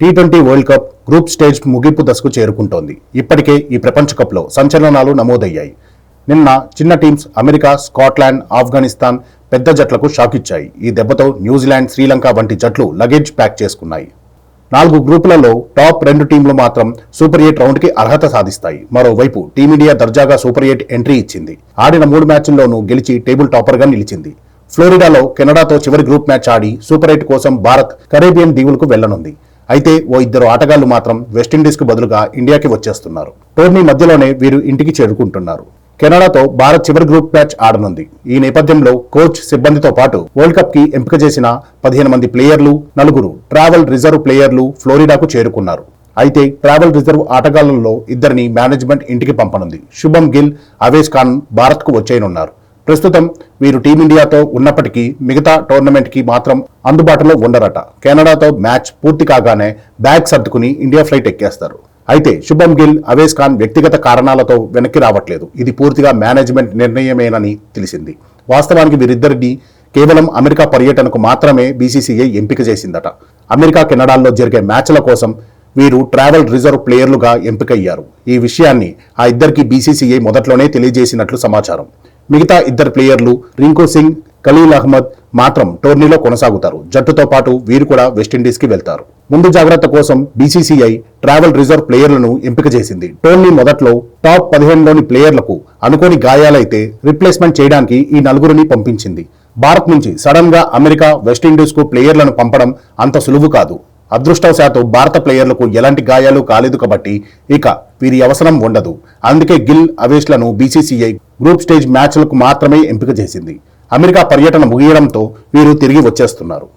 T twenty world cup group stage ముగింపు దశకు చేరుకుంటోంది. ఇప్పటికే ఈ ప్రపంచ కప్లో సంచలనాలు నమోదయ్యాయి. నిన్న చిన్న టీమ్స్ అమెరికా స్కాట్లాండ్ ఆఫ్ఘనిస్తాన్ పెద్ద జట్లకు షాక్ ఇచ్చాయి ఈ దెబ్బతో న్యూజిలాండ్ శ్రీలంక వంటి జట్లు లగేజ్ ప్యాక్ చేసుకున్నాయి. నాలుగు గ్రూపులలో టాప్ రెండు టీంలు మాత్రం సూపర్ ఎయిట్ రౌండ్కి అర్హత సాధిస్తాయి. మరోవైపు టీమిండియా దర్జాగా సూపర్ ఎయిట్ ఎంట్రీ ఇచ్చింది. ఆడిన మూడు మ్యాచ్ల్లోనూ గెలిచి టేబుల్ టాపర్గా నిలిచింది. ఫ్లోరిడాలో కెనడాతో చివరి గ్రూప్ మ్యాచ్ ఆడి సూపర్ ఎయిట్ కోసం భారత్ కరేబియన్ దీవులకు వెళ్ళనుంది అయితే ఓ ఇద్దరు ఆటగాళ్ళు మాత్రం వెస్టిండీస్కు బదులుగా ఇండియాకి వచ్చేస్తున్నారు. టోర్నీ మధ్యలోనే వీరు ఇంటికి చేరుకుంటున్నారు. కెనడాతో భారత్ చివరి గ్రూప్ మ్యాచ్ ఆడనుంది. ఈ నేపథ్యంలో కోచ్ సిబ్బందితో పాటు వరల్డ్ కప్కి ఎంపిక చేసిన పదిహేను మంది ప్లేయర్లు నలుగురు ట్రావెల్ రిజర్వ్ ప్లేయర్లు ఫ్లోరిడాకు చేరుకున్నారు. అయితే ట్రావెల్ రిజర్వ్ ఆటగాళ్ళలో ఇద్దరిని మేనేజ్మెంట్ ఇంటికి పంపనుంది. శుభం గిల్ అవేష్ ఖాన్ భారత్కు వచ్చేయనున్నారు. ప్రస్తుతం వీరు టీమిండియాతో ఉన్నప్పటికీ మిగతా టోర్నమెంట్కి మాత్రం అందుబాటులో ఉండరట. కెనడాతో మ్యాచ్ పూర్తి కాగానే బ్యాగ్ సర్దుకుని ఇండియా ఫ్లైట్ ఎక్కేస్తారు. అయితే శుభం గిల్ అవేస్ ఖాన్ వ్యక్తిగత కారణాలతో వెనక్కి రావట్లేదు. ఇది పూర్తిగా మేనేజ్మెంట్ నిర్ణయమేనని తెలిసింది. వాస్తవానికి వీరిద్దరిని కేవలం అమెరికా పర్యటనకు మాత్రమే బీసీసీఐ ఎంపిక చేసిందట. అమెరికా కెనడాల్లో జరిగే మ్యాచ్ల కోసం వీరు ట్రావెల్ రిజర్వ్ ప్లేయర్లుగా ఎంపికయ్యారు. ఈ విషయాన్ని ఆ ఇద్దరికి బీసీసీఐ మొదట్లోనే తెలియజేసినట్లు సమాచారం. మిగతా ఇద్దరు ప్లేయర్లు రింకు సింగ్ ఖలీల్ అహ్మద్ మాత్రం టోర్నీలో కొనసాగుతారు. జట్టుతో పాటు వీరు కూడా వెస్టిండీస్కి వెళ్తారు. ముందు జాగ్రత్త కోసం బీసీసీఐ ట్రావెల్ రిజర్వ్ ప్లేయర్లను ఎంపిక చేసింది. టోర్నీ మొదట్లో టాప్ పదిహేనులోని ప్లేయర్లకు అనుకోని గాయాలైతే రిప్లేస్మెంట్ చేయడానికి ఈ నలుగురిని పంపించింది. భారత్ నుంచి సడన్గా అమెరికా వెస్టిండీస్కు ప్లేయర్లను పంపడం అంత సులువు కాదు. అదృష్టవశాత్తు భారత ప్లేయర్లకు ఎలాంటి గాయాలు కాలేదు కాబట్టి ఇక వీరి అవసరం ఉండదు. అందుకే గిల్ అవేష్లను బీసీసీఐ గ్రూప్ స్టేజ్ మ్యాచ్లకు మాత్రమే ఎంపిక చేసింది. అమెరికా పర్యటన ముగియడంతో వీరు తిరిగి వచ్చేస్తున్నారు.